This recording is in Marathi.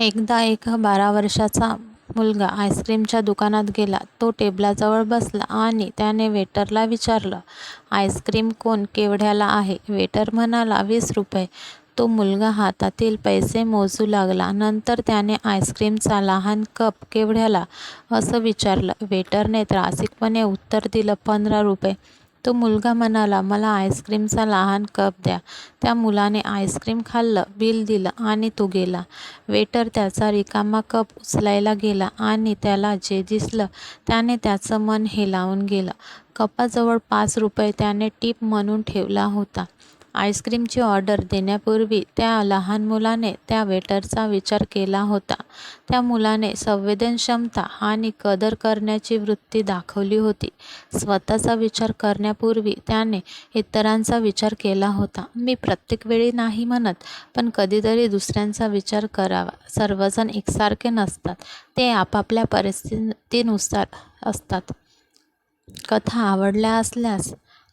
एकदा एक बारा वर्षाचा मुलगा आईस्क्रीमच्या दुकानात गेला. तो टेबलाजवळ बसला आणि त्याने वेटरला विचारलं, आईस्क्रीम कोण केवढ्याला आहे? वेटर म्हणाला, वीस रुपये. तो मुलगा हातातील पैसे मोजू लागला. नंतर त्याने आईस्क्रीमचा लहान कप केवढ्याला, असं विचारलं. वेटरने त्रासिकपणे उत्तर दिलं, पंधरा रुपये. तो मुलगा म्हणाला, मला आईस्क्रीमचा लहान कप द्या. त्या मुलाने आईस्क्रीम खाल्लं, बिल दिलं आणि तो गेला. वेटर त्याचा रिकामा कप उचलायला गेला आणि त्याला जे दिसलं त्याने त्याचं मन हेलावून गेलं. कपाजवळ पाच रुपये त्याने टीप म्हणून ठेवला होता. आईस्क्रीमची ऑर्डर देण्यापूर्वी त्या लहान मुलाने त्या वेटरचा विचार केला होता. त्या मुलाने संवेदनक्षमता आणि कदर करण्याची वृत्ती दाखवली होती. स्वतःचा विचार करण्यापूर्वी त्याने इतरांचा विचार केला होता. मी प्रत्येक वेळी नाही म्हणत, पण कधीतरी दुसऱ्यांचा विचार करावा. सर्वजण एकसारखे नसतात, ते आपापल्या परिस्थितीनुसार असतात. कथा आवडल्या असल्यास